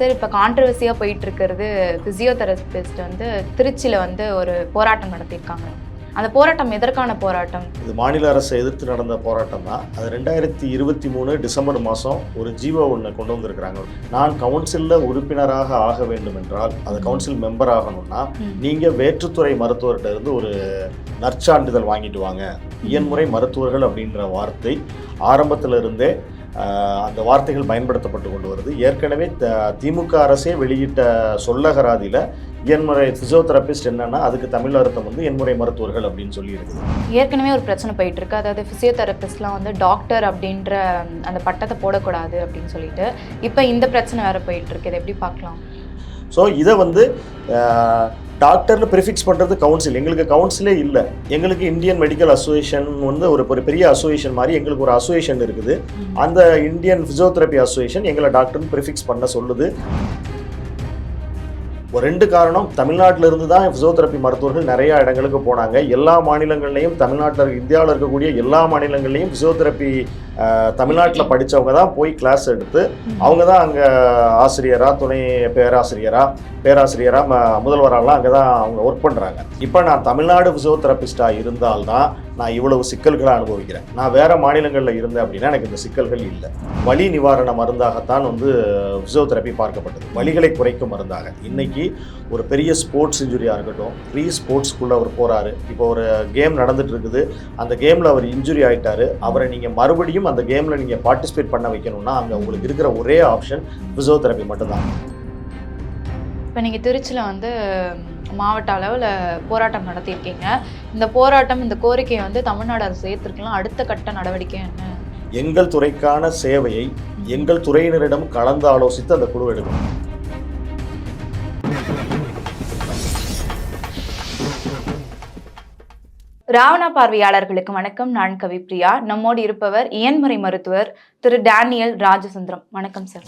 Sir இப்போ கான்ட்ரவர்சியாக போயிட்டு இருக்கிறது ஃபிசியோதெரபிஸ்ட் வந்து திருச்சியில் வந்து ஒரு போராட்டம் நடத்தியிருக்காங்க. அந்த போராட்டம் எதற்கான போராட்டம்? இது மாநில அரசை எதிர்த்து நடந்த போராட்டம் தான். அது ரெண்டாயிரத்தி இருபத்தி மூணு டிசம்பர் மாதம் ஒரு ஜீவோ ஒன்று கொண்டு வந்திருக்கிறாங்க. நான் கவுன்சிலில் உறுப்பினராக ஆக வேண்டும் என்றால் அந்த கவுன்சில் மெம்பர் ஆகணும்னா. நீங்கள் வேற்றுத்துறை மருத்துவர்கிட்ட இருந்து ஒரு நற்சான்றிதழ் வாங்கிட்டு வாங்க. இயன்முறை மருத்துவர்கள் அப்படின்ற வார்த்தை ஆரம்பத்தில் இருந்தே அந்த வார்த்தைகள் பயன்படுத்தப்பட்டு கொண்டு வருது. ஏற்கனவே திமுக அரசே வெளியிட்ட சொல்லகராதியில் இயன்முறை ஃபிசியோதெரபிஸ்ட் என்னன்னா அதுக்கு தமிழ் அர்த்தம் வந்து எண்முறை மருத்துவர்கள் அப்படின்னு சொல்லி இருக்குது ஏற்கனவே ஒரு பிரச்சனை போயிட்டு இருக்கு. அதாவது ஃபிசியோதெரபிஸ்ட்லாம் வந்து டாக்டர் அப்படின்ற அந்த பட்டத்தை போடக்கூடாது அப்படின்னு சொல்லிட்டு இப்போ இந்த பிரச்சனை வேற போயிட்டு இருக்கு. இதை எப்படி பார்க்கலாம்? ஸோ இதை வந்து டாக்டர்னு ப்ரிஃபிக்ஸ் பண்ணுறது கவுன்சில் எங்களுக்கு கவுன்சிலே இல்லை. எங்களுக்கு இந்தியன் மெடிக்கல் அசோசியேஷன் வந்து ஒரு ஒரு பெரிய அசோசியேஷன் மாதிரி எங்களுக்கு ஒரு அசோசியேஷன் இருக்குது. அந்த இந்தியன் ஃபிசியோதெரப்பி அசோசியேஷன் எங்களை டாக்டர்னு ப்ரிஃபிக்ஸ் பண்ண சொல்லுது. ஒரு ரெண்டு காரணம். தமிழ்நாட்டில் இருந்து தான் ஃபிசியோதெரப்பி மருத்துவர்கள் நிறையா இடங்களுக்கு போனாங்க. எல்லா மாநிலங்கள்லையும் தமிழ்நாட்டில் இந்தியாவில் இருக்கக்கூடிய எல்லா மாநிலங்கள்லையும் ஃபிசியோதெரப்பி தமிழ்நாட்டில் படித்தவங்க தான் போய் கிளாஸ் எடுத்து அவங்க தான் அங்கே ஆசிரியராக துணை பேராசிரியராக பேராசிரியராக ம- முதல்வராலாம் அங்கே தான் அவங்க ஒர்க் பண்ணுறாங்க இப்போ நான் தமிழ்நாடு ஃபிசியோதெரபிஸ்டாக இருந்தால்தான் நான் இவ்வளவு சிக்கல்களை அனுபவிக்கிறேன். நான் வேற மாநிலங்களில் இருந்தேன் அப்படின்னா எனக்கு இந்த சிக்கல்கள் இல்லை. வலி நிவாரண மருந்தாகத்தான் வந்து ஃபிசியோதெரப்பி பார்க்கப்பட்டது. வலிகளை குறைக்கும் மருந்தாக. இன்னைக்கு ஒரு பெரிய ஸ்போர்ட்ஸ் இன்ஜுரியாக இருக்கட்டும் ப்ரீ ஸ்போர்ட்ஸ்க்குள்ளே அவர் போகிறாரு இப்போ ஒரு கேம் நடந்துட்டு இருக்குது. அந்த கேமில் அவர் இன்ஜுரி ஆகிட்டாரு அவரை நீங்கள் மறுபடியும் அந்த கேமில் நீங்கள் பார்ட்டிசிபேட் பண்ண வைக்கணும்னா அங்கே உங்களுக்கு இருக்கிற ஒரே ஆப்ஷன் ஃபிசியோதெரப்பி மட்டும்தான். இப்போ நீங்கள் திருச்சியில் வந்து மாவட்ட அளவில் போராட்டம் நடத்தியிருக்கீங்க. இந்த போராட்டம் இந்த கோரிக்கையை வந்து தமிழ்நாடு அரசு ஏற்றிருக்கலாம் அடுத்த கட்ட நடவடிக்கை என்ன? எங்கள் துறைக்கான சேவையை எங்கள் துறையினரிடம் கலந்து ஆலோசித்து அந்த குழு எடுக்கணும் ராவணா பார்வையாளர்களுக்கு வணக்கம். நான் கவிப்ரியா நம்மோடு இருப்பவர் இயன்முறை மருத்துவர் திரு டேனியல் ராஜசுந்தரம். வணக்கம் சார்.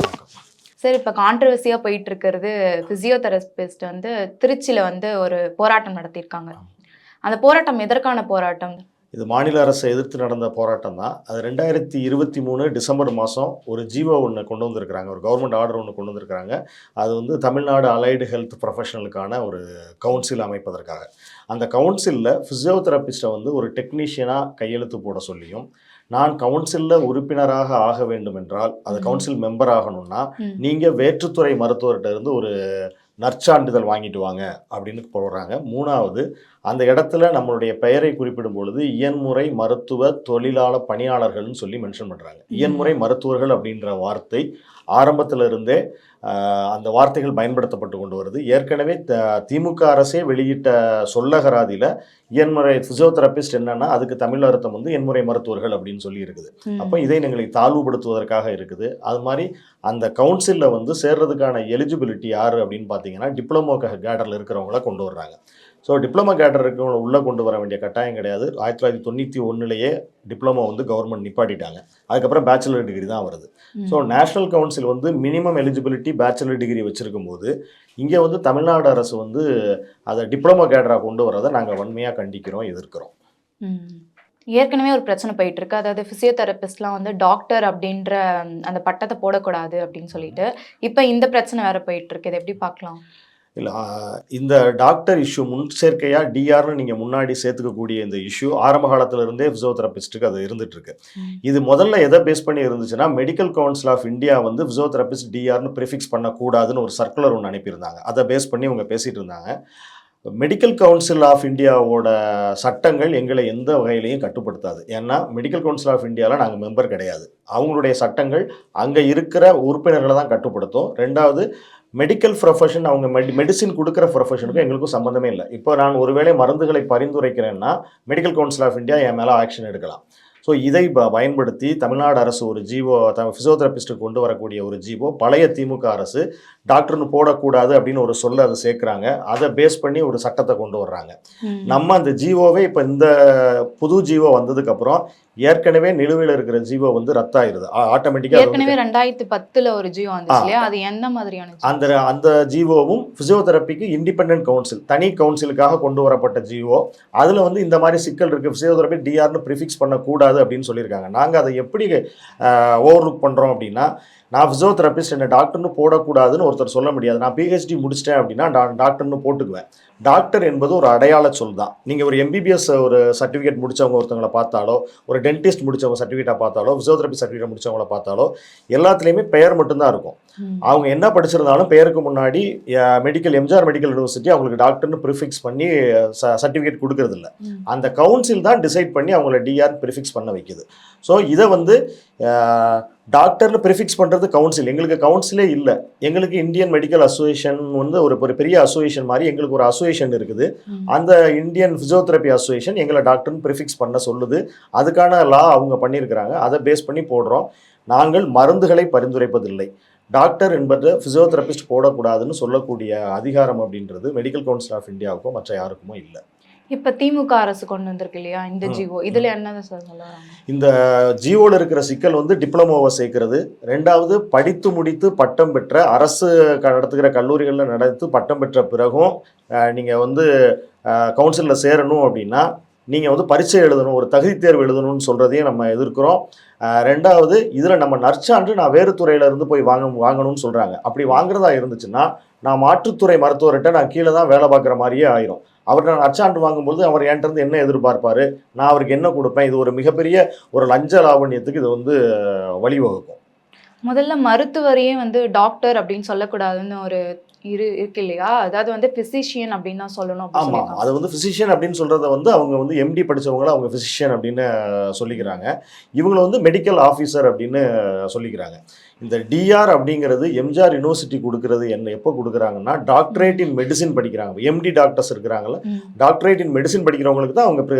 சார் இப்போ கான்ட்ரவர்சியாக போயிட்டு இருக்கிறது ஃபிசியோதெரபிஸ்ட் வந்து திருச்சியில் வந்து ஒரு போராட்டம் நடத்தியிருக்காங்க. அந்த போராட்டம் எதற்கான போராட்டம்? இது மாநில அரசை எதிர்த்து நடந்த போராட்டம் தான் அது ரெண்டாயிரத்தி இருபத்தி மூணு டிசம்பர் மாதம் ஒரு ஜீவோ ஒன்று கொண்டு வந்திருக்கிறாங்க. ஒரு கவர்மெண்ட் ஆர்டர் ஒன்று கொண்டு வந்திருக்கிறாங்க. அது வந்து தமிழ்நாடு அலைடு ஹெல்த் ப்ரொஃபஷனலுக்கான ஒரு கவுன்சில் அமைப்பதற்காக. அந்த கவுன்சிலில் ஃபிசியோதெரபிஸ்ட்டை வந்து ஒரு டெக்னீஷியனாக கையெழுத்து போட சொல்லியும் நான் கவுன்சிலில் உறுப்பினராக ஆக வேண்டும் என்றால் அது. கவுன்சில் மெம்பர் ஆகணும்னா. நீங்கள் வேற்றுத்துறை மருத்துவர்கிட்ட இருந்து ஒரு நற்சான்றிதழ் வாங்கிட்டு வாங்க அப்படின்னு போடுறாங்க. மூணாவது அந்த இடத்துல நம்மளுடைய பெயரை குறிப்பிடும் பொழுது இயன்முறை மருத்துவ தொழிலாளர் பணியாளர்கள்னு சொல்லி மென்ஷன் பண்ணுறாங்க இயன்முறை மருத்துவர்கள் அப்படின்ற வார்த்தை ஆரம்பத்தில் இருந்தே அந்த வார்த்தைகள் பயன்படுத்தப்பட்டு கொண்டு வருது. ஏற்கனவே த திமுக அரசே வெளியிட்ட சொல்லகராதியில் இயன்முறை ஃபிசியோதெரபிஸ்ட் என்னன்னா அதுக்கு தமிழ் அர்த்தம் வந்து எண்முறை மருத்துவர்கள் அப்படின்னு சொல்லி இருக்குது. அப்போ இதை எங்களை தாழ்வுபடுத்துவதற்காக இருக்குது. அது மாதிரி அந்த கவுன்சிலில் வந்து சேர்றதுக்கான எலிஜிபிலிட்டி யார் அப்படின்னு பார்த்தீங்கன்னா டிப்ளமோ கேடரில் இருக்கிறவங்கள கொண்டு வர்றாங்க. ஸோ டிப்ளமோ கேடர் இருக்கிறவங்கள உள்ளே கொண்டு வர வேண்டிய கட்டாயம் கிடையாது. ஆயிரத்தி தொள்ளாயிரத்தி தொண்ணூற்றி ஒன்றுலேயே டிப்ளமோ வந்து கவர்மெண்ட் நிப்பாட்டிட்டாங்க. அதுக்கப்புறம் பேச்சுலர் டிகிரி தான் வருது. ஸோ நேஷனல் கவுன்சில் வந்து மினிமம் எலிஜிபிலிட்டி பேச்சுலர் டிகிரி வச்சிருக்கும் போது இங்கே வந்து தமிழ்நாடு அரசு வந்து அதை டிப்ளமோ கேடராக கொண்டு வரதை நாங்கள் வன்மையாக கண்டிக்கிறோம் எதிர்க்கிறோம். ஏற்கனவே ஒரு பிரச்சனை போயிட்டு இருக்கு அதாவது ஃபிசியோதெரபிஸ்ட்லாம் வந்து டாக்டர் அப்படின்ற அந்த பட்டத்தை போடக்கூடாது அப்படின்னு சொல்லிட்டு. இப்போ இந்த பிரச்சனை வேற போயிட்டு இருக்கு இதை எப்படி பார்க்கலாம்? இல்லை இந்த டாக்டர் இஷ்யூ முன் சேர்க்கையாக டிஆர்னு நீங்கள் முன்னாடி சேர்த்துக்கக்கூடிய இந்த இஷ்யூ ஆரம்ப காலத்துல இருந்தே ஃபிசியோதெரபிஸ்ட்டுக்கு அது ம். இது முதல்ல எதை பேஸ் பண்ணி இருந்துச்சுன்னா மெடிக்கல் கவுன்சில் ஆஃப் இந்தியா வந்து ஃபிசியோதெரபிஸ்ட் டிஆர்னு ப்ரிஃபிக்ஸ் பண்ணக்கூடாதுன்னு ஒரு சர்க்குலர் ஒன்று அனுப்பியிருந்தாங்க. அதை பேஸ் பண்ணி இவங்க பேசிட்டு இருந்தாங்க. மெடிக்கல் கவுன்சில் ஆஃப் இந்தியாவோட சட்டங்கள் எங்களை எந்த வகையிலையும் கட்டுப்படுத்தாது. ஏன்னா மெடிக்கல் கவுன்சில் ஆஃப் இந்தியாவில் நாங்கள் மெம்பர் கிடையாது. அவங்களுடைய சட்டங்கள் அங்கே இருக்கிற உறுப்பினர்களை தான் கட்டுப்படுத்தும். ரெண்டாவது மெடிக்கல் ப்ரொஃபஷன் அவங்க மெடி மெடிசின் கொடுக்குற ப்ரொஃபஷனுக்கும் எங்களுக்கும் சம்மந்தமே இல்லை. இப்போ நான் ஒருவேளை மருந்துகளை பரிந்துரைக்கிறேன்னா மெடிக்கல் கவுன்சில் ஆஃப் இந்தியா என் மேலே ஆக்ஷன் எடுக்கலாம். ஸோ இதை ப- பயன்படுத்தி தமிழ்நாடு அரசு ஒரு ஜீவோ த ஃபிசியோதெரபிஸ்ட்டு கொண்டு வரக்கூடிய ஒரு ஜீவோ பழைய திமுக அரசு டாக்டர்னு போடக்கூடாது அப்படின்னு ஒரு சொல்ல அதை சேர்க்குறாங்க. அதை பேஸ் பண்ணி ஒரு சட்டத்தை கொண்டு வர்றாங்க. நம்ம அந்த ஜீவோவே இப்போ இந்த புது ஜீவோ வந்ததுக்கப்புறம் ஏற்கனவே நிலுவையில் இருக்கிற ஜீவோ வந்து ரத்தாயிருது. ஆட்டோமேட்டிக்காக ஏற்கனவே ரெண்டாயிரத்தி பத்துல ஒரு வந்துச்சு. இல்லையா? அது எந்த மாதிரியான? அந்த அந்த ஜீவோவும் ஃபிசியோதெரப்பிக்கு இண்டிபெண்டன்ட் கவுன்சில் தனி கவுன்சிலுக்காக கொண்டு வரப்பட்ட ஜீவோ. அதில் வந்து இந்த மாதிரி சிக்கல் இருக்குது ஃபிசியோதெரப்பி டிஆர்னு ப்ரிஃபிக்ஸ் பண்ணக்கூடாது அப்படின்னு சொல்லியிருக்காங்க. நாங்கள் அதை எப்படி ஓவர் லுக் பண்ணுறோம் அப்படின்னா நான் ஃபிசியோதெரபிஸ்ட் என்ன டாக்டர்னு போடக்கூடாதுன்னு ஒரு ஒருத்தர் சொல்ல முடியாது. நான் பிஹெச்டி முடிச்சிட்டேன் அப்படின்னா டா- டாக்டர்னு போட்டுக்குவேன். டாக்டர் என்பது ஒரு அடையாள சொல் தான். நீங்கள் ஒரு எம்பிபிஎஸ் ஒரு சர்டிஃபிகேட் முடிச்சவங்க ஒருத்தவங்களை பார்த்தாலோ ஒரு டென்டிஸ்ட் முடிச்சவங்க சர்டிஃபிகேட்டை பார்த்தாலோ ஃபிசியோதெரபி சர்டிஃபிகேட் முடிச்சவங்கள பார்த்தாலோ எல்லாத்துலேயுமே பெயர் மட்டும்தான் இருக்கும். அவங்க என்ன படிச்சிருந்தாலும் பெயருக்கு முன்னாடி மெடிக்கல் எம்ஜிஆர் மெடிக்கல் யூனிவர்சிட்டி அவங்களுக்கு டாக்டர்னு ப்ரிஃபிக்ஸ் பண்ணி சர்டிஃபிகேட் கொடுக்கறது இல்ல ம். அந்த கவுன்சில் தான் டிசைட் பண்ணி அவங்கள டிஆர் ப்ரிஃபிக்ஸ் பண்ண வைக்குது. ஸோ இதை வந்து டாக்டர்னு ப்ரிஃபிக்ஸ் பண்ணுறது கவுன்சில் எங்களுக்கு கவுன்சிலே இல்லை. எங்களுக்கு இந்தியன் மெடிக்கல் அசோசியேஷன் வந்து ஒரு ஒரு பெரிய அசோசியேஷன் மாதிரி எங்களுக்கு ஒரு அசோசியேஷன் இருக்குது. அந்த இந்தியன் ஃபிசியோதெரப்பி அசோசியேஷன் எங்களை டாக்டர்னு ப்ரிஃபிக்ஸ் பண்ண சொல்லுது. அதுக்கான லா அவங்க பண்ணியிருக்கிறாங்க. அதை பேஸ் பண்ணி போடுறோம். நாங்கள் மருந்துகளை பரிந்துரைப்பதில்லை. டாக்டர் என்பது ஃபிசியோதெரபிஸ்ட் போடக்கூடாதுன்னு சொல்லக்கூடிய அதிகாரம் அப்படின்றது மெடிக்கல் கவுன்சில் ஆஃப் இந்தியாவுக்கோ மற்ற யாருக்குமோ இல்லை. இப்ப திமுக அரசு கொண்டு வந்திருக்கு இல்லையா? இந்த. ஜிஓ. இதுல என்னதான் சார் சொல்ல இந்த ஜியோவில் இருக்கிற சிக்கல் வந்து டிப்ளமோவை சேர்க்கிறது. ரெண்டாவது படித்து முடித்து பட்டம் பெற்ற அரசு நடத்துகிற கல்லூரிகளில் நடத்து பட்டம் பெற்ற பிறகும் நீங்கள் வந்து கவுன்சிலில் சேரணும் அப்படின்னா நீங்கள் வந்து பரீட்சை எழுதணும் ஒரு தகுதி தேர்வு எழுதணும்னு சொல்கிறதையும் நம்ம எதிர்க்கிறோம். ரெண்டாவது இதில் நம்ம நற்சான்று நான் வேறு துறையிலேருந்து போய் வாங்க வாங்கணும்னு சொல்கிறாங்க அப்படி வாங்குறதா இருந்துச்சுன்னா நான் மாற்றுத்துறை மருத்துவர்கிட்ட நான் கீழே தான் வேலை பார்க்குற மாதிரியே ஆயிரும். அவர் நான் நற்சான்று வாங்கும்போது அவர் என்கிட்டருந்து என்ன எதிர்பார்ப்பார்? நான் அவருக்கு என்ன கொடுப்பேன்? இது ஒரு மிகப்பெரிய ஒரு லஞ்ச லாவண்யத்துக்கு இது வந்து வழிவகுக்கும். முதல்ல மருத்துவரையே வந்து டாக்டர் அப்படின்னு சொல்லக்கூடாதுன்னு ஒரு இரு இருக்கு இல்லையா? அதாவது வந்து பிசிஷியன் அப்படின்னு தான் சொல்லணும் ஆமாம். அது வந்து ஃபிசிஷியன் அப்படின்னு சொல்கிறத வந்து அவங்க வந்து எம்டி படிச்சவங்கள அவங்க ஃபிசிஷியன் அப்படின்னு சொல்லிக்கிறாங்க. இவங்கள வந்து மெடிக்கல் ஆஃபீஸர் அப்படின்னு சொல்லிக்கிறாங்க. இந்த டிஆர் அப்படிங்கிறது எம்ஜிஆர் யுனிவர்சிட்டி கொடுக்கறது என்ன எப்போ கொடுக்குறாங்கன்னா டாக்டரேட் இன் மெடிசின் படிக்கிறாங்க. எம்டி டாக்டர்ஸ் இருக்கிறாங்கல்ல. ம். டாக்டரேட் இன் மெடிசின் படிக்கிறவங்களுக்கு தான் அவங்க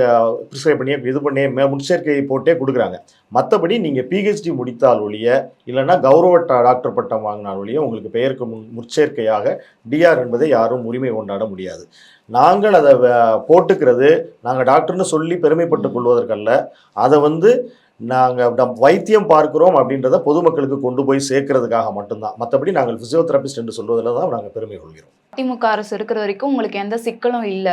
ப்ரிஸ்கிரைப் பண்ணி இது பண்ணி மே- முன்சேர்க்கை போட்டே கொடுக்குறாங்க. மற்றபடி நீங்கள் பிஹெச்டி முடித்தால் ஒழிய இல்லைன்னா கௌரவ டாக்டர் பட்டம் வாங்கினால் ஒழிய உங்களுக்கு பெயருக்கு முன் முற்சேர்க்கையாக டிஆர் என்பதை யாரும் உரிமை கொண்டாட முடியாது. நாங்கள் அதை போட்டுக்கிறது நாங்கள் டாக்டர்னு சொல்லி பெருமைப்பட்டுக் கொள்வதற்கல்ல. அதை வந்து நாங்கள் வைத்தியம் பார்க்கிறோம் அப்படின்றத பொதுமக்களுக்கு கொண்டு போய் சேர்க்கறதுக்காக மட்டும்தான். மற்றபடி நாங்கள் ஃபிசியோதெரபிஸ்ட் என்று சொல்வதில் தான் நாங்கள் பெருமை கொள்கிறோம். திமுக அரசு இருக்கிற வரைக்கும் உங்களுக்கு எந்த சிக்கலும் இல்ல.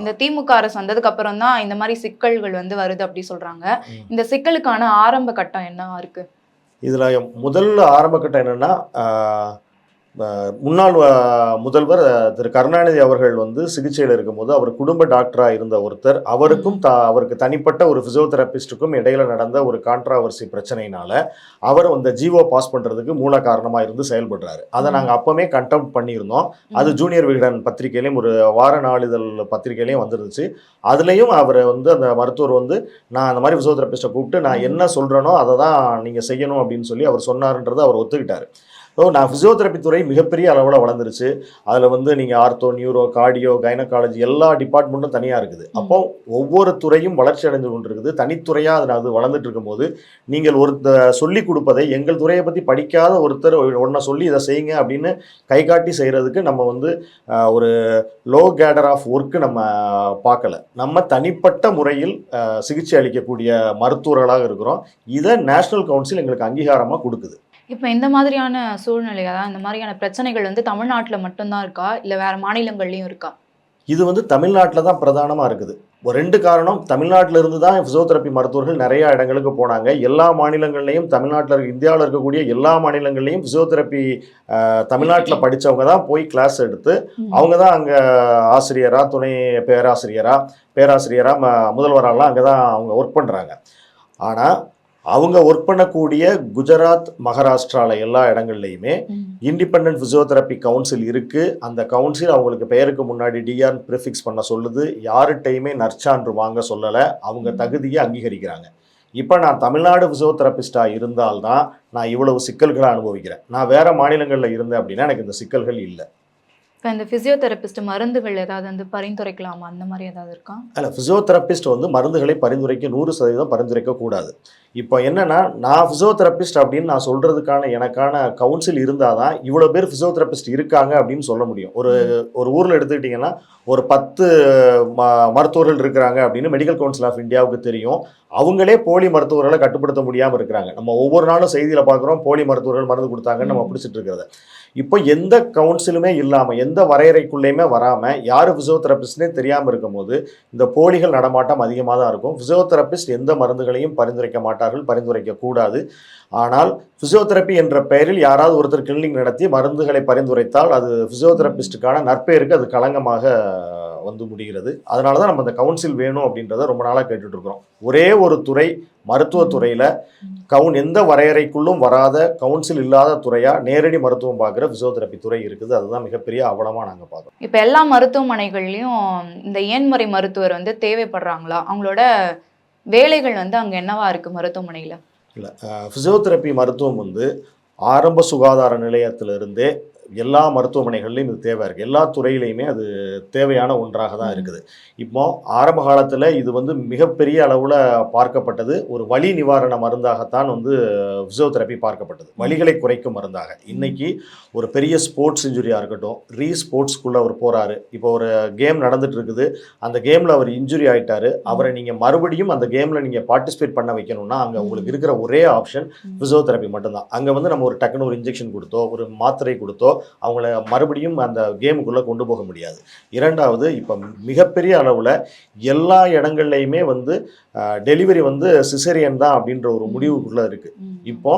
இந்த திமுக அரசு வந்ததுக்கு அப்புறம் தான் இந்த மாதிரி சிக்கல்கள் வந்து வருது அப்படி சொல்றாங்க. இந்த சிக்கலுக்கான ஆரம்ப கட்டம் என்னவா இருக்கு? இதில் முதல் ஆரம்ப கட்டம் என்னென்னா முன்னாள் முதல்வர் திரு. கருணாநிதி அவர்கள் வந்து சிகிச்சையில் இருக்கும்போது அவர் குடும்ப டாக்டராக இருந்த ஒருத்தர். அவருக்கும் த அவருக்கு தனிப்பட்ட ஒரு ஃபிசியோதெரபிஸ்ட்டுக்கும் இடையில நடந்த ஒரு கான்ட்ராவர்சி பிரச்சனையினால அவர் அந்த ஜீவோ பாஸ் பண்ணுறதுக்கு மூல காரணமாக இருந்து செயல்படுறாரு. அதை. நாங்கள் அப்போவே கண்டெம்ட் பண்ணியிருந்தோம். அது ஜூனியர் விகடன் பத்திரிகையிலையும் ஒரு வார நாளிதழ் பத்திரிகையிலையும் வந்துருந்துச்சு. அதுலேயும் அவர் வந்து அந்த மருத்துவர் வந்து நான் அந்த மாதிரி ஃபிசியோதெரபிஸ்ட்டை கூப்பிட்டு நான். என்ன சொல்கிறேனோ அதை தான் நீங்கள் செய்யணும் அப்படின்னு சொல்லி அவர் சொன்னாருன்றதை அவர் ஒத்துக்கிட்டார். ஸோ நான் ஃபிசியோதெரப்பி துறை மிகப்பெரிய அளவில் வளர்ந்துருச்சு. அதில் வந்து நீங்கள் ஆர்த்தோ நியூரோ கார்டியோ கைனகாலஜி எல்லா டிபார்ட்மெண்ட்டும் தனியாக இருக்குது. அப்போ ஒவ்வொரு துறையும் வளர்ச்சி அடைந்து கொண்டிருக்குது. தனித்துறையாக அது அது வளர்ந்துட்டு இருக்கும்போது நீங்கள் ஒரு சொல்லி கொடுப்பதை எங்கள் துறையை பற்றி படிக்காத ஒருத்தர் ஒன்றை சொல்லி இதை செய்யுங்க அப்படின்னு கை காட்டி செய்கிறதுக்கு நம்ம வந்து ஒரு லோ கேடர் ஆஃப் ஒர்க்கு நம்ம பார்க்கல. நம்ம தனிப்பட்ட முறையில் சிகிச்சை அளிக்கக்கூடிய மருத்துவர்களாக இருக்கிறோம். இதை நேஷனல் கவுன்சில் எங்களுக்கு அங்கீகாரமாக கொடுக்குது. இப்போ இந்த மாதிரியான சூழ்நிலை அதாவது இந்த மாதிரியான பிரச்சனைகள் வந்து தமிழ்நாட்டுல மட்டும்தான் இருக்கா? இல்ல வேற மாநிலங்கள்லயும் இருக்கா? இது வந்து தமிழ்நாட்டில் தான் பிரதானமாக இருக்குது. ஒரு ரெண்டு காரணம் தமிழ்நாட்டில் இருந்து தான் ஃபிசியோதெரப்பி மருத்துவர்கள் நிறைய இடங்களுக்கு போனாங்க. எல்லா மாநிலங்கள்லையும் தமிழ்நாட்டில் இருக்க இந்தியாவில் இருக்கக்கூடிய எல்லா மாநிலங்கள்லையும் ஃபிசியோதெரப்பி தமிழ்நாட்டில் படித்தவங்க தான் போய் கிளாஸ் எடுத்து அவங்க தான் அங்கே ஆசிரியரா துணை பேராசிரியரா பேராசிரியரா ம முதல்வராலாம் அங்கே தான் அவங்க ஒர்க் பண்ணுறாங்க ஆனால் அவங்க ஒர்க் பண்ணக்கூடிய குஜராத் மகாராஷ்டிரால எல்லா இடங்கள்லையுமே ம். இண்டிபெண்டன்ட் ஃபிசியோதெரப்பி கவுன்சில் இருக்குது அந்த கவுன்சில் அவங்களுக்கு பெயருக்கு முன்னாடி டிஆர் ப்ரிஃபிக்ஸ் பண்ண சொல்லுது. யார்கிட்டையுமே நற்சான்று வாங்க சொல்லலை. அவங்க. தகுதியை அங்கீகரிக்கிறாங்க. இப்போ நான் தமிழ்நாடு ஃபிசியோதெரபிஸ்டாக இருந்தால்தான் நான் இவ்வளவு சிக்கல்களை அனுபவிக்கிறேன். நான் வேற மாநிலங்களில் இருந்தேன் அப்படின்னா எனக்கு இந்த சிக்கல்கள் இல்லை. இப்போ இந்த பிசியோதெரபிஸ்ட் மருந்துகள் ஏதாவது வந்து பரிந்துரைக்கலாமா? அந்த மாதிரி ஏதாவது இருக்கா? அல்ல ஃபிசியோதெரபிஸ்ட் வந்து மருந்துகளை பரிந்துரைக்க நூறு சதவீதம் பரிந்துரைக்க கூடாது. இப்போ என்னன்னா நான் ஃபிசியோதெரபிஸ்ட் அப்படின்னு நான் சொல்றதுக்கான எனக்கான கவுன்சில் இருந்தால் தான் இவ்வளோ பேர் ஃபிசியோதெரபிஸ்ட் இருக்காங்க அப்படின்னு சொல்ல முடியும். ஒரு ஒரு ஊரில் எடுத்துக்கிட்டிங்கன்னா ஒரு பத்து ம மருத்துவர்கள் இருக்கிறாங்க அப்படின்னு மெடிக்கல் கவுன்சில் ஆஃப் இந்தியாவுக்கு தெரியும். அவங்களே போலி மருத்துவர்களை கட்டுப்படுத்த முடியாமல் இருக்கிறாங்க. நம்ம ஒவ்வொரு நாளும் செய்தியில் பார்க்குறோம் போலி மருத்துவர்கள் மருந்து கொடுத்தாங்கன்னு நம்ம. பிடிச்சிட்டு இருக்கிறத இப்போ எந்த கவுன்சிலுமே இல்லாமல் எந்த வரையறைக்குள்ளேயுமே வராமல் யார் ஃபிசியோதெரபிஸ்ட்னே தெரியாமல் இருக்கும்போது இந்த போலிகள் நடமாட்டம் அதிகமாக தான் இருக்கும். ஃபிசியோதெரபிஸ்ட் எந்த மருந்துகளையும் பரிந்துரைக்க மாட்டார்கள் பரிந்துரைக்க கூடாது. ஆனால் ஃபிசியோதெரப்பி என்ற பெயரில் யாராவது ஒருத்தர் கிளினிக் நடத்தி மருந்துகளை பரிந்துரைத்தால் அது ஃபிசியோதெரபிஸ்ட்டுக்கான நற்பெயருக்கு அது களங்கமாக வந்து முடிகிறது. அதனால தான் நம்ம அந்த கவுன்சில் வேணும் அப்படின்றத ரொம்ப நாளாக கேட்டுட்டு இருக்கிறோம் ஒரே ஒரு துறை மருத்துவத்துறையில் கவுன் எந்த வரையறைக்குள்ளும் வராத கவுன்சில் இல்லாத துறையாக நேரடி மருத்துவம் பார்க்குற ஃபிசியோதெரப்பி துறை இருக்குது. அதுதான் மிகப்பெரிய அவலமாக நாங்கள் பார்க்குறோம். இப்போ எல்லா மருத்துவமனைகள்லையும் இந்த இயன்முறை மருத்துவர் வந்து தேவைப்படுறாங்களா? அவங்களோட வேலைகள் வந்து அங்கே என்னவா இருக்கு மருத்துவமனையில்? இல்லை ஃபிசியோதெரப்பி மருத்துவம் வந்து ஆரம்ப சுகாதார நிலையத்திலிருந்தே எல்லா மருத்துவமனைகள்லையும் இது தேவை இருக்குது எல்லா துறையிலையுமே அது தேவையான ஒன்றாக தான் இருக்குது. இப்போ ஆரம்ப காலத்தில் இது வந்து மிகப்பெரிய அளவில் பார்க்கப்பட்டது. ஒரு வலி நிவாரண மருந்தாகத்தான் வந்து ஃபிசியோதெரப்பி பார்க்கப்பட்டது. வலிகளை குறைக்கும் மருந்தாக. இன்னைக்கு ஒரு பெரிய ஸ்போர்ட்ஸ் இன்ஜுரியாக இருக்கட்டும் ரீ ஸ்போர்ட்ஸ்குள்ளே அவர் போகிறாரு இப்போ ஒரு கேம் நடந்துட்டு இருக்குது. அந்த கேமில் அவர் இன்ஜுரி ஆயிட்டாரு. அவரை நீங்கள் மறுபடியும் அந்த கேமில் நீங்கள் பார்ட்டிசிபேட் பண்ண வைக்கணும்னா அங்கே உங்களுக்கு இருக்கிற ஒரே ஆப்ஷன் ஃபிசியோதெரப்பி மட்டும்தான். அங்கே வந்து நம்ம ஒரு டக்குன்னு ஒரு இன்ஜெக்ஷன் கொடுத்தோ ஒரு மாத்திரை கொடுத்தோ அவங்கள மறுபடியும் அந்த கேமுக்குள்ளே கொண்டு போக முடியாது. இரண்டாவது இப்போ மிகப்பெரிய அளவில் எல்லா இடங்கள்லையுமே வந்து டெலிவரி வந்து சிசேரியன் தான் அப்படின்ற ஒரு முடிவுக்குள்ளே இருக்குது இப்போ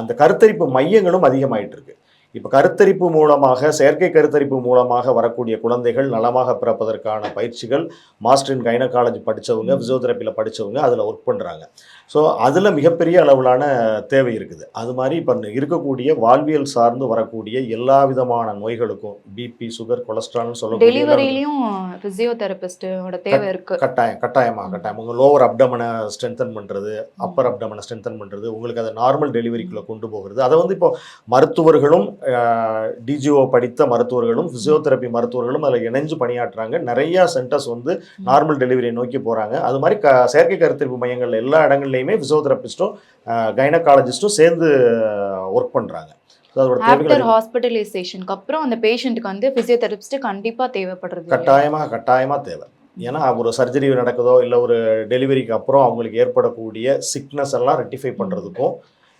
அந்த கருத்தரிப்பு மையங்களும் அதிகமாயிட்டு இருக்கு. இப்போ கருத்தரிப்பு மூலமாக செயற்கை கருத்தரிப்பு மூலமாக வரக்கூடிய குழந்தைகள் நலமாக பிறப்பதற்கான பயிற்சிகள் மாஸ்டர் இன் கைனகாலஜி படித்தவங்க ஃபிசியோதெரப்பியில் படித்தவங்க அதில் ஒர்க் பண்ணுறாங்க ஸோ அதில் மிகப்பெரிய அளவிலான தேவை இருக்குது. அது மாதிரி இப்போ இருக்கக்கூடிய வாழ்வியல் சார்ந்து வரக்கூடிய எல்லா விதமான நோய்களுக்கும் பிபி சுகர் கொலஸ்ட்ரால்னு சொல்லக்கூடிய டெலிவரியிலையும் பிசியோதெரபிஸ்டோட தேவை இருக்கு. கட்டாயம் கட்டாயமாக கட்டாயம். உங்கள் லோவர் அப்டமனை ஸ்ட்ரென்தன் பண்ணுறது அப்பர் அப்டமனை ஸ்ட்ரென்தன் பண்ணுறது உங்களுக்கு அதை நார்மல் டெலிவரிக்குள்ளே கொண்டு போகிறது. அதை வந்து இப்போ மருத்துவர்களும் டிஜிஓ படித்த மருத்துவர்களும் ஃபிசியோதெரப்பி மருத்துவர்களும் அதில் இணைஞ்சு பணியாற்றுறாங்க. நிறையா சென்டர்ஸ் வந்து நார்மல் டெலிவரியை நோக்கி போகிறாங்க அது மாதிரி க செயற்கை கருத்தரிப்பு மையங்கள் எல்லா இடங்கள்லையுமே ஃபிசியோதெரபிஸ்ட்டும் கைனகாலஜிஸ்ட்டும் சேர்ந்து ஒர்க் பண்ணுறாங்க ஆஃப்டர். ஹாஸ்பிட்டலைசேஷனுக்கு அப்புறம் அந்த பேஷண்ட்டுக்கு வந்து பிசியோதெரபிஸ்ட் கண்டிப்பா தேவைப்படுறது? கட்டாயமாக கட்டாயமாக தேவை ஏன்னா ஒரு சர்ஜரி நடக்குதோ இல்லை ஒரு டெலிவரிக்கு அப்புறம் அவங்களுக்கு ஏற்படக்கூடிய சிக்னஸ் எல்லாம் ரெட்டிஃபை பண்ணுறதுக்கும்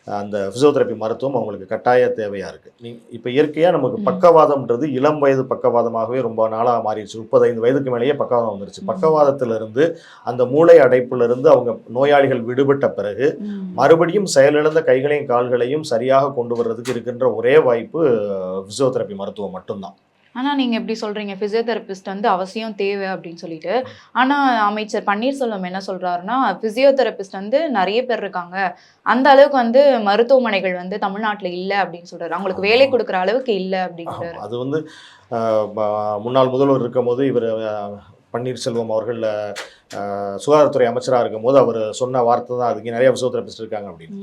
அந்த ஃபிசியோதெரப்பி மருத்துவம் அவங்களுக்கு கட்டாய தேவையாக இருக்குது நீ இப்போ இயற்கையாக நமக்கு. பக்கவாதம்ன்றது இளம் வயது பக்கவாதமாகவே ரொம்ப நாளாக மாறிடுச்சு முப்பத்தைந்து வயதுக்கு மேலேயே பக்கவாதம் வந்துருச்சு. பக்கவாதத்திலிருந்து அந்த மூளை அடைப்பிலிருந்து அவங்க நோயாளிகள் விடுபட்ட பிறகு. மறுபடியும் செயலிழந்த கைகளையும் கால்களையும் சரியாக கொண்டு வர்றதுக்கு இருக்கின்ற ஒரே வாய்ப்பு ஃபிசியோதெரப்பி மருத்துவம் மட்டும்தான் ஆனா நீங்க எப்படி சொல்றீங்க? பிசியோதெரபிஸ்ட் வந்து அவசியம் தேவை அப்படின்னு சொல்லிட்டு. ஆனா அமைச்சர் பன்னீர்செல்வம் என்ன சொல்றாருன்னா பிசியோதெரபிஸ்ட் வந்து நிறைய பேர் இருக்காங்க. அந்த அளவுக்கு வந்து மருத்துவமனைகள் வந்து தமிழ்நாட்டுல இல்ல அப்படின்னு சொல்றாரு. அவங்களுக்கு வேலை கொடுக்குற அளவுக்கு இல்ல அப்படிங்கிறாரு அது வந்து முன்னாள் முதல்வர் இருக்கும்போது இவர் பன்னீர்செல்வம் அவர்கள் சுகாதாரத்துறை அமைச்சராக இருக்கும்போது அவர் சொன்ன வார்த்தை தான் அதுக்கு நிறைய ஃபிசியோதெரபிஸ்ட் இருக்காங்க அப்படின்னு.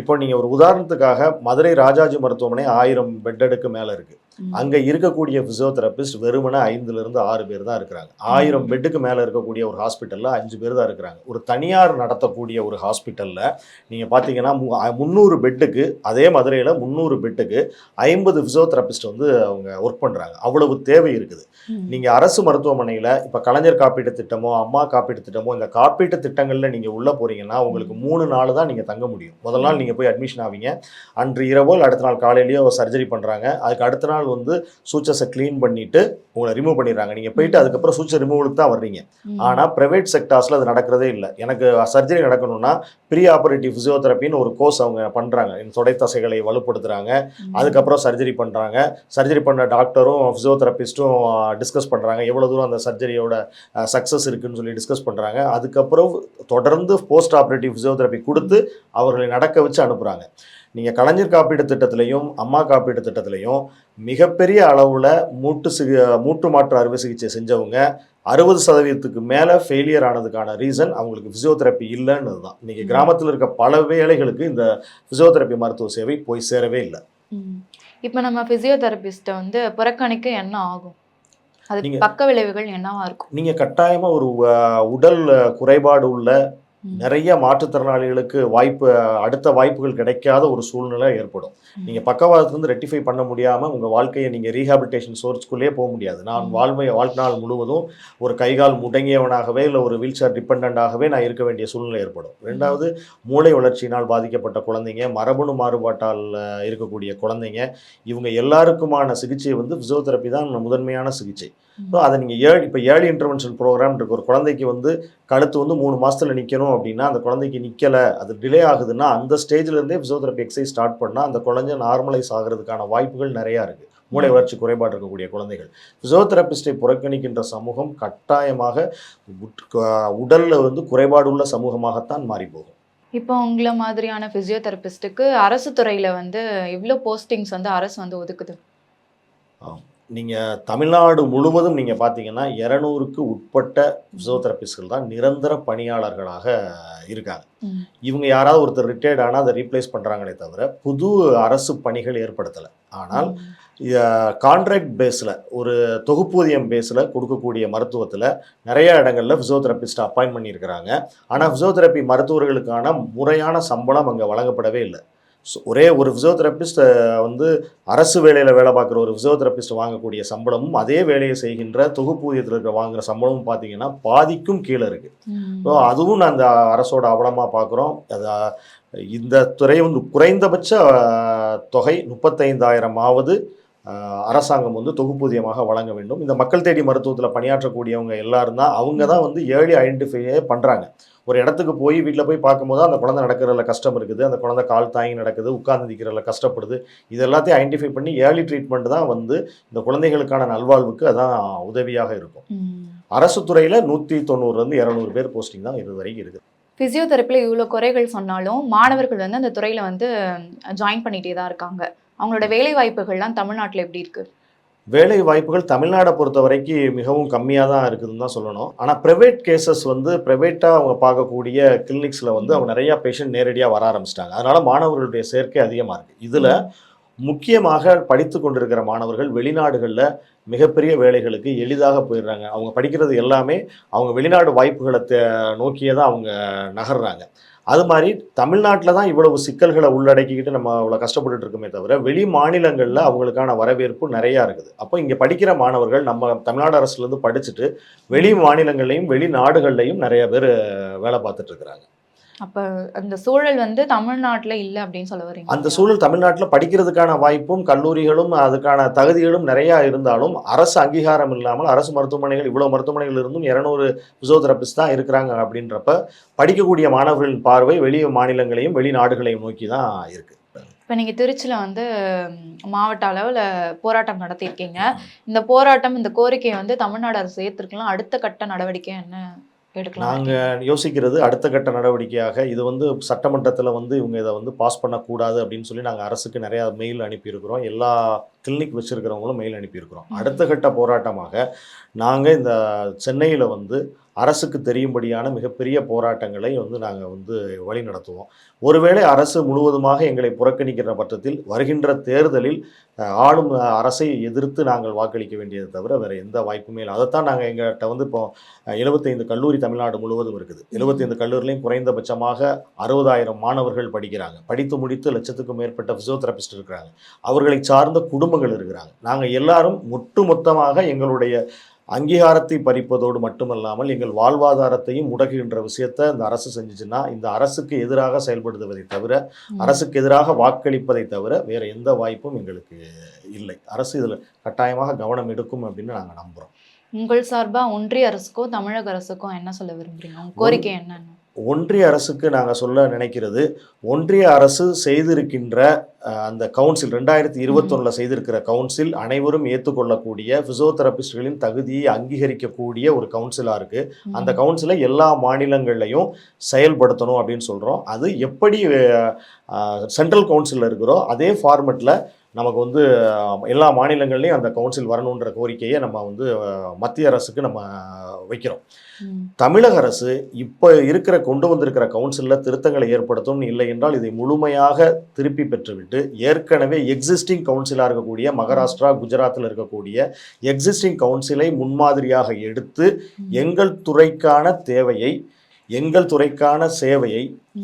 இப்போ நீங்கள் ஒரு உதாரணத்துக்காக மதுரை ராஜாஜி மருத்துவமனை ஆயிரம் பெட்டடுக்கு மேலே இருக்கு. ம். அங்கே இருக்கக்கூடிய ஃபிசியோதெரபிஸ்ட் வெறுமனே ஐந்துலேருந்து ஆறு பேர் தான் இருக்கிறாங்க. ஆயிரம் பெட்டுக்கு மேலே இருக்கக்கூடிய ஒரு ஹாஸ்பிட்டலில் அஞ்சு பேர் தான் இருக்கிறாங்க. ஒரு தனியார் நடத்தக்கூடிய ஒரு ஹாஸ்பிட்டலில் நீங்கள் பார்த்தீங்கன்னா முந்நூறு பெட்டுக்கு அதே மதுரையில் முந்நூறு பெட்டுக்கு ஐம்பது ஃபிசியோதெரபிஸ்ட் வந்து அவங்க ஒர்க் பண்ணுறாங்க அவ்வளவு தேவை இருக்குது. நீங்கள் அரசு மருத்துவமனையில் இப்போ கலைஞர் காப்பீட்டு திட்டமோ அம்மா காப்பீட்டு திட்டமோ இந்த காப்பீட்டு திட்டங்களில் நீங்கள் உள்ளே போகிறீங்கன்னா உங்களுக்கு மூணு நாள் தான் நீங்கள் தங்க முடியும். முதல் நாள் நீங்கள் போய் அட்மிஷன் ஆவீங்க. அன்று இரவோ இல்லை அடுத்த நாள் காலையிலேயோ சர்ஜரி பண்ணுறாங்க அதுக்கு அடுத்த நாள் வந்து சூச்சஸை க்ளீன் பண்ணிவிட்டு உங்களை ரிமூவ் பண்ணிடுறாங்க. நீங்கள் போயிட்டு அதுக்கப்புறம் சூச்சர் ரிமூவலுக்கு தான் வர்றீங்க. ஆனால் ப்ரைவேட் செக்டார்ஸில் அது நடக்கிறதே இல்லை. எனக்கு சர்ஜரி நடக்கணும்னா ப்ரீ ஆபரேட்டிவ் ஃபிசியோதெரப்பின்னு ஒரு கோர்ஸ் அவங்க பண்ணுறாங்க தொடை தசைகளை வலுப்படுத்துகிறாங்க. அதுக்கப்புறம் சர்ஜரி பண்ணுறாங்க சர்ஜரி பண்ண டாக்டரும் ஃபிசியோதெரபிஸ்ட்டும் டிஸ்கஸ் பண்ணுறாங்க எவ்வளோ தூரம் அந்த சர்ஜரியோட சக்ஸஸ் இருக்குன்னு சொல்லி டிஸ்கஸ் பண்ணுறாங்க அதுக்கப்புறம் தொடர்ந்து போஸ்ட் ஆப்ரேட்டிவ் ஃபிசியோதெரப்பி கொடுத்து அவர்களை நடக்க வச்சு அனுப்புகிறாங்க நீங்கள் கலைஞர் காப்பீட்டு திட்டத்திலையும் அம்மா காப்பீட்டு திட்டத்திலையும் மிகப்பெரிய அளவில் மூட்டு சிகி மூட்டு மாற்று அறுவை சிகிச்சை செஞ்சவங்க அறுபது சதவீதத்துக்கு மேலே ஃபெயிலியர் ஆனதுக்கான ரீசன் அவங்களுக்கு ஃபிசியோதெரப்பி இல்லைன்னு தான் இன்றைக்கி கிராமத்தில் இருக்க பல வேலைகளுக்கு இந்த ஃபிசியோதெரப்பி மருத்துவ சேவை போய் சேரவே இல்லை. இப்ப நம்ம பிசியோதெரபிஸ்ட்டை வந்து புறக்கணிக்க என்ன ஆகும் அது பக்க விளைவுகள் என்னவா இருக்கும் நீங்கள் கட்டாயமாக ஒரு உடல் குறைபாடு உள்ள. நிறைய மாற்றுத்திறனாளிகளுக்கு வாய்ப்பு அடுத்த வாய்ப்புகள் கிடைக்காத ஒரு சூழ்நிலை ஏற்படும். நீங்கள் பக்கவாதத்துலேருந்து ரெட்டிஃபை பண்ண முடியாமல் உங்கள் வாழ்க்கையை நீங்கள் ரீஹாபிலிட்டேஷன் சோர்ஸ்க்குள்ளேயே போக முடியாது. நான் ம். வாழ்வை வாழ்நாள் முழுவதும் ஒரு கைகால் முடங்கியவனாகவே இல்லை ஒரு வீல் சேர் டிபெண்டாகவே நான் இருக்க வேண்டிய சூழ்நிலை ஏற்படும். ரெண்டாவது மூளை வளர்ச்சியினால் பாதிக்கப்பட்ட குழந்தைங்க மரபணு மாறுபாட்டால் இருக்கக்கூடிய குழந்தைங்க இவங்க எல்லாருக்குமான சிகிச்சை வந்து ஃபிசியோதெரப்பி தான் முதன்மையான சிகிச்சை. ஸோ அதை நீங்கள் ஏழு இப்போ ஏர்லி இன்டர்வென்ஷன் ப்ரோக்ராம் இருக்கு. ஒரு குழந்தைக்கு வந்து கழுத்து வந்து மூணு மாசத்துல நிற்கணும் அப்படின்னா அந்த குழந்தைக்கு நிற்கலை அது டிலே ஆகுதுன்னா அந்த ஸ்டேஜ்ல இருந்தே ஃபிசியோதெரப்பி எக்ஸசைஸ் ஸ்டார்ட் பண்ணால் அந்த குழந்தை நார்மலைஸ் ஆகிறதுக்கான வாய்ப்புகள் நிறையா இருக்குது மூளை வளர்ச்சி குறைபாடு இருக்கக்கூடிய குழந்தைகள். ஃபிசியோதெரபிஸ்டை புறக்கணிக்கின்ற சமூகம் கட்டாயமாக உடலில் வந்து குறைபாடுள்ள சமூகமாகத்தான் மாறி போகும். இப்போ உங்களை மாதிரியான பிசியோதெரபிஸ்ட்டுக்கு அரசு துறையில வந்து எவ்வளோ போஸ்டிங்ஸ் வந்து அரசு வந்து ஒதுக்குது? நீங்கள் தமிழ்நாடு முழுவதும் நீங்கள் பார்த்தீங்கன்னா இரநூறுக்கு உட்பட்ட ஃபிசியோதெரபிஸ்ட்கள் தான் நிரந்தர பணியாளர்களாக இருக்காங்க. இவங்க யாராவது ஒருத்தர் ரிட்டையர்ட் ஆனால் அதை ரீப்ளேஸ் பண்ணுறாங்களே தவிர புது அரசு பணிகள் ஏற்படுத்தலை. ஆனால் கான்ட்ராக்ட் பேஸில் ஒரு தொகுப்பூதியம் பேஸில் கொடுக்கக்கூடிய மருத்துவத்தில் நிறைய இடங்களில் ஃபிசியோதெரபிஸ்ட் அப்பாயின்ட் பண்ணியிருக்கிறாங்க. ஆனால் ஃபிசியோதெரப்பி மருத்துவர்களுக்கான முறையான சம்பளம் அங்கே வழங்கப்படவே இல்லை. ஸோ ஒரே ஒரு ஃபிசியோதெரபிஸ்ட் வந்து அரசு வேலையில் வேலை பார்க்குற ஒரு ஃபிசியோதெரபிஸ்ட் வாங்கக்கூடிய சம்பளமும் அதே வேலையை செய்கின்ற தொகுப்பூதியத்தில் இருக்கிற வாங்குற சம்பளமும் பார்த்தீங்கன்னா பாதிக்கும் கீழே இருக்குது. ஸோ அதுவும் நான் அந்த அரசோட அவலமாக பார்க்குறோம் அது இந்த துறை வந்து குறைந்தபட்ச தொகை முப்பத்தைந்தாயிரமாவது அரசாங்கம் வந்து தொகுப்பூதியமாக வழங்க வேண்டும். இந்த மக்கள் தேடி மருத்துவத்தில் பணியாற்றக்கூடியவங்க எல்லாரும் தான் அவங்க தான் வந்து ஏர்லி ஐடென்டிஃபையே பண்ணுறாங்க ஒரு இடத்துக்கு போய் வீட்டில் போய் பார்க்கும்போது அந்த குழந்தை நடக்கிறதுல கஷ்டம் இருக்குது அந்த குழந்தை கால் தாங்கி நடக்குது உட்கார்ந்து நிற்கிறதுல கஷ்டப்படுது. இது எல்லாத்தையும் ஐடென்டிஃபை பண்ணி ஏர்லி ட்ரீட்மெண்ட் தான் வந்து இந்த குழந்தைகளுக்கான நல்வாழ்வுக்கு அதான் உதவியாக இருக்கும். அரசு துறையில் நூற்றி தொண்ணூறுலேருந்து இரநூறு பேர் போஸ்டிங் தான் இது வரைக்கும் இருக்குது. பிசியோதெரப்பியில் இவ்வளோ குறைகள் சொன்னாலும் மாணவர்கள் வந்து அந்த துறையில் வந்து ஜாயின் பண்ணிட்டே தான் இருக்காங்க. அவங்களோட வேலை வாய்ப்புகள்லாம் தமிழ்நாட்டில் எப்படி இருக்கு? வேலை வாய்ப்புகள் தமிழ்நாடை பொறுத்த வரைக்கும் மிகவும் கம்மியாக தான் இருக்குதுன்னு தான் சொல்லணும். ஆனால் ப்ரைவேட் கேசஸ் வந்து ப்ரைவேட்டாக அவங்க பார்க்கக்கூடிய கிளினிக்ஸில் வந்து அவங்க நிறையா பேஷண்ட் நேரடியாக வர ஆரம்பிச்சிட்டாங்க. அதனால் மாணவர்களுடைய சேர்க்கை அதிகமாக இருக்குது இதில் முக்கியமாக படித்து கொண்டிருக்கிற மாணவர்கள் வெளிநாடுகளில் மிகப்பெரிய வேலைகளுக்கு எளிதாக போயிடுறாங்க. அவங்க படிக்கிறது எல்லாமே அவங்க வெளிநாடு வாய்ப்புகளை நோக்கியே தான் அவங்க நகர்றாங்க. அது மாதிரி தமிழ்நாட்டில் தான் இவ்வளவு சிக்கல்களை உள்ளடக்கிக்கிட்டு நம்ம அவ்வளோ கஷ்டப்பட்டுட்டு இருக்கோமே தவிர வெளி மாநிலங்களில் அவங்களுக்கான வரவேற்பு நிறையா இருக்குது. அப்போ இங்கே படிக்கிற மாணவர்கள் நம்ம தமிழ்நாடு அரசுலேருந்து படிச்சுட்டு வெளி மாநிலங்கள்லையும் வெளிநாடுகள்லையும் நிறைய பேர் வேலை பார்த்துட்டு இருக்கிறாங்க. அப்போ அந்த சூழல் வந்து தமிழ்நாட்டில் இல்லை அப்படின்னு சொல்ல வரீங்க அந்த சூழல் தமிழ்நாட்டில் படிக்கிறதுக்கான வாய்ப்பும் கல்லூரிகளும் அதுக்கான தகுதிகளும் நிறையா இருந்தாலும் அரசு அங்கீகாரம் இல்லாமல் அரசு மருத்துவமனைகள் இவ்வளோ மருத்துவமனைகள் இருந்தும் இரநூறு ஃபிசியோதெரபிஸ்ட் தான் இருக்கிறாங்க அப்படின்றப்ப படிக்கக்கூடிய மாணவர்களின் பார்வை வெளி மாநிலங்களையும் வெளிநாடுகளையும் நோக்கி தான் இருக்கு. இப்போ நீங்கள் திருச்சியில் வந்து மாவட்ட அளவில் போராட்டம் நடத்தியிருக்கீங்க. இந்த போராட்டம் இந்த கோரிக்கையை வந்து தமிழ்நாடு அரசு ஏற்றுக்கலாம் அடுத்த கட்ட நடவடிக்கை என்ன? நாங்கள் யோசிக்கிறது அடுத்த கட்ட நடவடிக்கையாக இது வந்து சட்டமன்றத்தில் வந்து இவங்க இதை வந்து பாஸ் பண்ணக்கூடாது அப்படின்னு சொல்லி நாங்கள் அரசுக்கு நிறையா மெயில் அனுப்பியிருக்கிறோம். எல்லா கிளினிக் வச்சுருக்கிறவங்களும் மெயில் அனுப்பியிருக்கிறோம். அடுத்த கட்ட போராட்டமாக நாங்கள் இந்த சென்னையில் வந்து அரசுக்கு தெரியும்படியான மிகப்பெரிய போராட்டங்களை வந்து நாங்கள் வந்து வழி நடத்துவோம் ஒருவேளை அரசு முழுவதுமாக எங்களை புறக்கணிக்கிற பட்சத்தில் வருகின்ற தேர்தலில் ஆளும் அரசை எதிர்த்து நாங்கள் வாக்களிக்க வேண்டியதை தவிர வேறு எந்த வாய்ப்புமே இல்லை. அதைத்தான் நாங்கள் எங்கள்கிட்ட வந்து இப்போ எழுபத்தைந்து கல்லூரி தமிழ்நாடு முழுவதும் இருக்குது. எழுபத்தைந்து கல்லூரிலையும் குறைந்தபட்சமாக அறுபதாயிரம் மாணவர்கள் படிக்கிறாங்க. படித்து முடித்து லட்சத்துக்கும் மேற்பட்ட ஃபிசியோதெரபிஸ்ட் இருக்கிறாங்க. அவர்களை சார்ந்த குடும்பங்கள் இருக்கிறாங்க. நாங்கள் எல்லாரும் ஒட்டுமொத்தமாக எங்களுடைய அங்கீகாரத்தை பறிப்பதோடு மட்டுமல்லாமல் எங்கள் வாழ்வாதாரத்தையும் முடக்குகின்ற விஷயத்தை இந்த அரசு செஞ்சுச்சுன்னா இந்த அரசுக்கு எதிராக செயல்படுத்துவதை தவிர. அரசுக்கு எதிராக வாக்களிப்பதை தவிர வேற எந்த வாய்ப்பும் எங்களுக்கு இல்லை. அரசு இதில் கட்டாயமாக கவனம் எடுக்கும் அப்படின்னு நாங்கள் நம்புகிறோம் உங்கள் சார்பாக ஒன்றிய அரசுக்கும் தமிழக அரசுக்கும் என்ன சொல்ல விரும்புறீங்க? உங்க கோரிக்கை என்னன்னு. ஒன்றிய அரசுக்கு நாங்கள் சொல்ல நினைக்கிறது ஒன்றிய அரசு செய்திருக்கின்ற அந்த கவுன்சில் ரெண்டாயிரத்தி இருபத்தொன்னில் செய்திருக்கிற கவுன்சில் அனைவரும் ஏற்றுக்கொள்ளக்கூடிய ஃபிசியோதெரபிஸ்ட்களின் தகுதியை அங்கீகரிக்கக்கூடிய ஒரு கவுன்சிலாக இருக்குது அந்த கவுன்சிலை எல்லா மாநிலங்கள்லையும் செயல்படுத்தணும் அப்படின்னு சொல்கிறோம் அது எப்படி சென்ட்ரல் கவுன்சிலில் இருக்கிறோ அதே ஃபார்மெட்டில் நமக்கு வந்து எல்லா மாநிலங்கள்லையும் அந்த கவுன்சில் வரணுன்ற கோரிக்கையை நம்ம வந்து மத்திய அரசுக்கு நம்ம வைக்கிறோம். தமிழக அரசு இப்போ இருக்கிற கொண்டு வந்திருக்கிற கவுன்சிலில் திருத்தங்களை ஏற்படுத்தும் இல்லை என்றால் இதை முழுமையாக திருப்பி பெற்றுவிட்டு ஏற்கனவே எக்ஸிஸ்டிங் கவுன்சிலாக இருக்கக்கூடிய மகாராஷ்டிரா குஜராத்தில் இருக்கக்கூடிய எக்ஸிஸ்டிங் கவுன்சிலை முன்மாதிரியாக எடுத்து. எங்கள் துறைக்கான தேவையை எங்கள் துறைக்கான சேவையை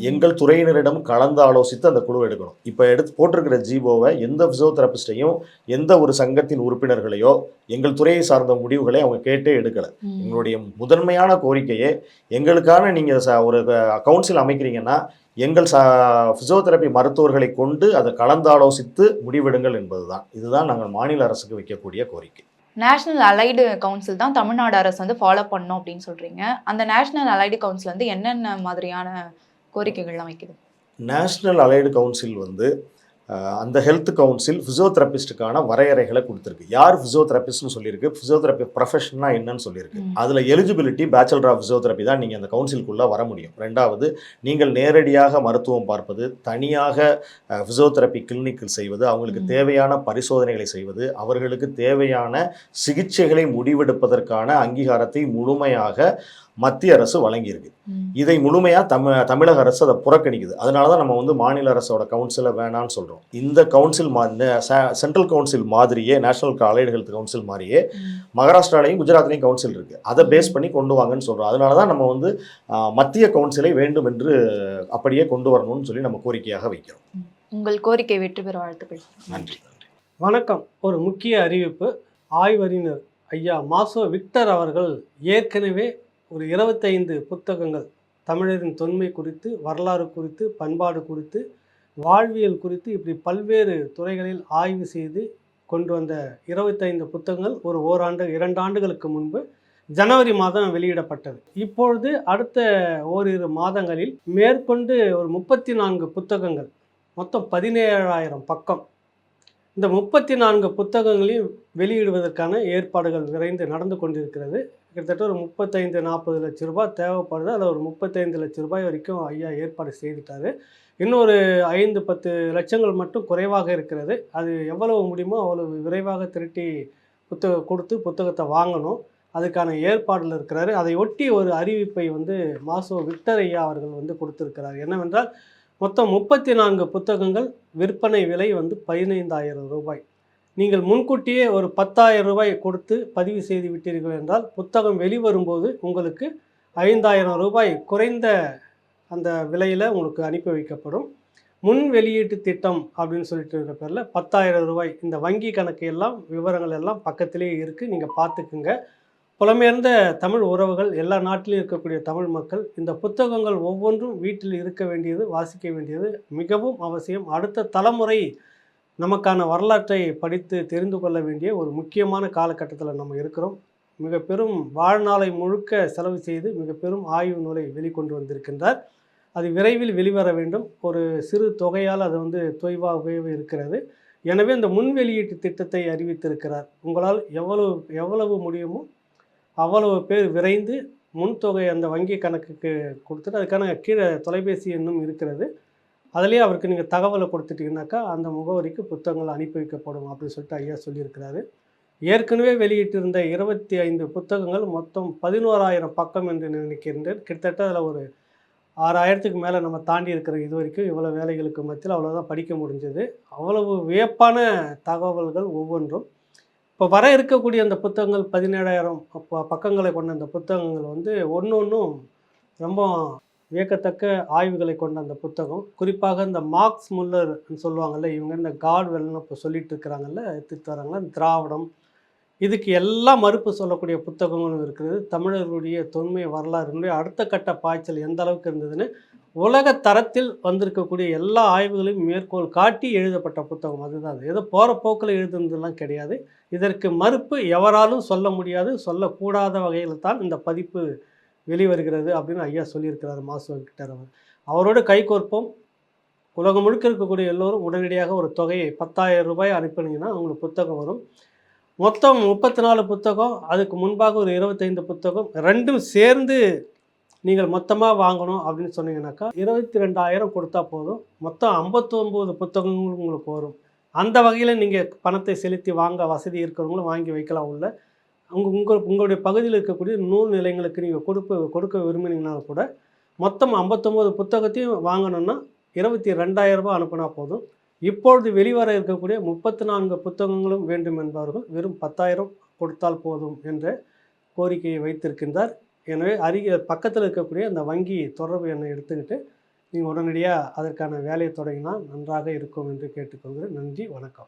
எங்கள் துறையினரிடம் கலந்து ஆலோசித்து அந்த குழு எடுக்கணும். இப்போ எடுத்து போட்டிருக்கிற ஜீபோவை எந்த ஃபிசியோதெரபிஸ்டையும் எந்த ஒரு சங்கத்தின் உறுப்பினர்களையோ எங்கள் துறையை சார்ந்த முடிவுகளை அவங்க கேட்டே எடுக்கலை. எங்களுடைய முதன்மையான கோரிக்கையே எங்களுக்கான நீங்கள் ச ஒரு கவுன்சில் அமைக்கிறீங்கன்னா எங்கள் ச ஃபிசியோதெரப்பி மருத்துவர்களை கொண்டு அதை கலந்தாலோசித்து முடிவெடுங்கள் என்பதுதான். இதுதான் நாங்கள் மாநில அரசுக்கு வைக்கக்கூடிய கோரிக்கை. நேஷனல் அலைடு கவுன்சில் தான் தமிழ்நாடு அரசு வந்து ஃபாலோ பண்ணோம் அப்படின்னு சொல்கிறீங்க அந்த நேஷனல் அலைடு கவுன்சில் வந்து என்னென்ன மாதிரியான கோரிக்கைகள்லாம் வைக்குது நேஷ்னல் அலைடு கவுன்சில் வந்து அந்த ஹெல்த் கவுன்சில் ஃபிசியோதெரபிஸ்ட்டுக்கான வரையறைகளை கொடுத்துருக்கு யார் ஃபிசியோதெரபிஸ்ட்னு சொல்லியிருக்கு ஃபிசியோதெரப்பி ப்ரொஃபஷன்னா என்னன்னு சொல்லியிருக்கு. அதில் எலிஜிபிலிட்டி பேச்சுலர் ஆஃப் ஃபிசியோதெரப்பி தான் நீங்கள் அந்த கவுன்சிலுக்குள்ளே வர முடியும் ரெண்டாவது நீங்கள் நேரடியாக மருத்துவம் பார்ப்பது தனியாக ஃபிசியோதெரப்பி கிளினிக்கில் செய்வது அவங்களுக்கு. தேவையான பரிசோதனைகளை செய்வது அவர்களுக்கு தேவையான சிகிச்சைகளை முடிவெடுப்பதற்கான அங்கீகாரத்தை முழுமையாக மத்திய அரசு வழங்கியிருக்கு. இதை முழுமையாக தமிழ் தமிழக அரசு அதை புறக்கணிக்குது. அதனால தான் நம்ம வந்து மாநில அரசோட கவுன்சிலை வேணான்னு சொல்கிறோம் இந்த கவுன்சில் மா சென்ட்ரல் கவுன்சில் மாதிரியே நேஷனல் அலைடு ஹெல்த் கவுன்சில் மாதிரியே. மகாராஷ்டிராலையும் குஜராத்லையும் கவுன்சில் இருக்குது அதை பேஸ் பண்ணி கொண்டு வாங்கன்னு சொல்கிறோம் அதனால தான் நம்ம வந்து மத்திய கவுன்சிலை வேண்டும் என்று அப்படியே கொண்டு வரணும்னு சொல்லி நம்ம கோரிக்கையாக வைக்கிறோம். உங்கள் கோரிக்கை வெற்றி பெற வாழ்த்துக்கள். நன்றி நன்றி. வணக்கம். ஒரு முக்கிய அறிவிப்பு. ஆய்வறிஞர் ஐயா மாசோ விக்டர் அவர்கள் ஏற்கனவே ஒரு இருபத்தைந்து புத்தகங்கள் தமிழரின் தொன்மை குறித்து வரலாறு குறித்து பண்பாடு குறித்து வாழ்வியல் குறித்து இப்படி பல்வேறு துறைகளில் ஆய்வு செய்து கொண்டு வந்த இருபத்தைந்து புத்தகங்கள் ஒரு ஓராண்டு இரண்டு ஆண்டுகளுக்கு முன்பு ஜனவரி மாதம் வெளியிடப்பட்டது. இப்பொழுது அடுத்த ஓரிரு மாதங்களில் மேற்கொண்டு ஒரு முப்பத்தி நான்கு புத்தகங்கள் மொத்தம் பதினேழாயிரம் பக்கம். இந்த முப்பத்தி நான்கு புத்தகங்களையும் வெளியிடுவதற்கான ஏற்பாடுகள் விரைந்து நடந்து கொண்டிருக்கிறது. கிட்டத்தட்ட ஒரு முப்பத்தைந்து நாற்பது லட்ச ரூபாய் தேவைப்படுது. அதில் ஒரு முப்பத்தைந்து லட்ச ரூபாய் வரைக்கும் ஐயா ஏற்பாடு செய்துட்டாரு. இன்னொரு ஐந்து பத்து லட்சங்கள் மட்டும் குறைவாக இருக்கிறது. அது எவ்வளவு முடியுமோ அவ்வளவு விரைவாக திரட்டி புத்தகம் கொடுத்து புத்தகத்தை வாங்கணும். அதுக்கான ஏற்பாடில் இருக்கிறாரு. அதை ஒட்டி ஒரு அறிவிப்பை வந்து மாசோ விக்டர் ஐயா அவர்கள் வந்து கொடுத்திருக்கிறார். என்னவென்றால் மொத்தம் முப்பத்தி நான்கு புத்தகங்கள் விற்பனை விலை வந்து பதினைந்தாயிரம் ரூபாய். நீங்கள் முன்கூட்டியே ஒரு பத்தாயிரம் ரூபாய் கொடுத்து பதிவு செய்து விட்டீர்கள் என்றால் புத்தகம் வெளிவரும்போது உங்களுக்கு ஐந்தாயிரம் ரூபாய் குறைந்த அந்த விலையில் உங்களுக்கு அனுப்பி வைக்கப்படும். முன் வெளியீட்டு திட்டம் அப்படின்னு சொல்லிட்டு இருக்கிற பேரில் பத்தாயிரம் ரூபாய் இந்த வங்கி கணக்கு எல்லாம் விவரங்கள் எல்லாம் பக்கத்திலே இருக்குது நீங்கள் பார்த்துக்குங்க. புலமேர்ந்த தமிழ் உறவுகள் எல்லா நாட்டிலும் இருக்கக்கூடிய தமிழ் மக்கள் இந்த புத்தகங்கள் ஒவ்வொன்றும் வீட்டில் இருக்க வேண்டியது வாசிக்க வேண்டியது மிகவும் அவசியம். அடுத்த தலைமுறை நமக்கான வரலாற்றை படித்து தெரிந்து கொள்ள வேண்டிய ஒரு முக்கியமான காலகட்டத்தில் நம்ம இருக்கிறோம். மிக பெரும் வாழ்நாளை முழுக்க செலவு செய்து மிக பெரும் ஆய்வு நூலை வெளிக்கொண்டு வந்திருக்கின்றார். அது விரைவில் வெளிவர வேண்டும். ஒரு சிறு தொகையால் அது வந்து தொய்வாகவே இருக்கிறது. எனவே அந்த முன் வெளியீட்டு திட்டத்தை அறிவித்திருக்கிறார். உங்களால் எவ்வளவு எவ்வளவு முடியுமோ அவ்வளவு பேர் விரைந்து முன்தொகை அந்த வங்கி கணக்குக்கு கொடுத்துட்டு அதுக்கான கீழே தொலைபேசி எண்ணும் இருக்கிறது. அதுலேயே அவருக்கு நீங்கள் தகவலை கொடுத்துட்டீங்கன்னாக்கா அந்த முகவரிக்கு புத்தகங்கள் அனுப்பி வைக்கப்படும் அப்படின்னு சொல்லிட்டு ஐயா சொல்லியிருக்கிறாரு. ஏற்கனவே வெளியிட்டிருந்த இருபத்தி ஐந்து புத்தகங்கள் மொத்தம் பதினோராயிரம் பக்கம் என்று நினைக்கின்றேன். கிட்டத்தட்ட அதில் ஒரு ஆறாயிரத்துக்கு மேலே நம்ம தாண்டி இருக்கிற இது வரைக்கும் இவ்வளோ வேலைகளுக்கு மத்தியில் அவ்வளோதான் படிக்க முடிஞ்சது. அவ்வளவு வியப்பான தகவல்கள் ஒவ்வொன்றும். இப்போ வர இருக்கக்கூடிய அந்த புத்தகங்கள் பதினேழாயிரம் பக்கங்களை கொண்ட அந்த புத்தகங்கள் வந்து ஒன்று ஒன்றும் ரொம்ப வியக்கத்தக்க ஆய்வுகளை கொண்ட அந்த புத்தகம். குறிப்பாக இந்த மார்க்ஸ் முல்லர் சொல்லுவாங்கல்ல இவங்க இந்த காட்வெல்னு இப்போ சொல்லிட்டு இருக்கிறாங்கல்ல எடுத்துட்டு வராங்களா திராவிடம். இதுக்கு எல்லாம் மறுப்பு சொல்லக்கூடிய புத்தகங்களும் இருக்குது. தமிழர்களுடைய தொன்மை வரலாறுனுடைய அடுத்த கட்ட பாய்ச்சல் எந்த அளவுக்கு இருந்ததுன்னு உலக தரத்தில் வந்திருக்கக்கூடிய எல்லா ஆய்வுகளையும் மேற்கோள் காட்டி எழுதப்பட்ட புத்தகம் அதுதான். அது ஏதோ போகிற போக்கில் எழுதுனதுலாம் கிடையாது. இதற்கு மறுப்பு எவராலும் சொல்ல முடியாது. சொல்லக்கூடாத வகையில் தான் இந்த பதிப்பு வெளிவருகிறது அப்படின்னு ஐயா சொல்லியிருக்கிறார் மாசு அவர். அவரோட கைகோர்ப்போம் உலகம் முழுக்க இருக்கக்கூடிய எல்லோரும் உடனடியாக ஒரு தொகையை பத்தாயிரம் ரூபாய் அனுப்பினீங்கன்னா உங்களுக்கு புத்தகம் வரும். மொத்தம் முப்பத்தி நாலு புத்தகம் அதுக்கு முன்பாக ஒரு இருபத்தைந்து புத்தகம் ரெண்டும் சேர்ந்து நீங்கள் மொத்தமாக வாங்கணும் அப்படின்னு சொன்னீங்கன்னாக்கா இருபத்தி ரெண்டாயிரம் கொடுத்தா போதும். மொத்தம் ஐம்பத்தொம்போது புத்தகங்களும் உங்களுக்கு வரும். அந்த வகையில் நீங்கள் பணத்தை செலுத்தி வாங்க வசதி இருக்கிறவங்களும் வாங்கி வைக்கலாம் உள்ள. உங்கள் உங்கள் உங்களுடைய பகுதியில் இருக்கக்கூடிய நூல் நிலையங்களுக்கு நீங்கள் கொடுக்க கொடுக்க விரும்பினீங்கனாலும் கூட மொத்தம் ஐம்பத்தொம்போது புத்தகத்தையும் வாங்கணும்னா இருபத்தி ரெண்டாயிரம் ரூபாய் அனுப்புனா போதும். இப்பொழுது வெளிவர இருக்கக்கூடிய முப்பத்தி நான்கு புத்தகங்களும் வேண்டும் என்பவர்கள் வெறும் பத்தாயிரம் கொடுத்தால் போதும் என்ற கோரிக்கையை வைத்திருக்கின்றார். எனவே அருகே பக்கத்தில் இருக்கக்கூடிய அந்த வங்கி தொடர்பு எண்ணை எடுத்துக்கிட்டு நீங்கள் உடனடியாக அதற்கான வேலையை தொடங்கினால் நன்றாக இருக்கும் என்று கேட்டுக்கொள்கிறேன். நன்றி வணக்கம்.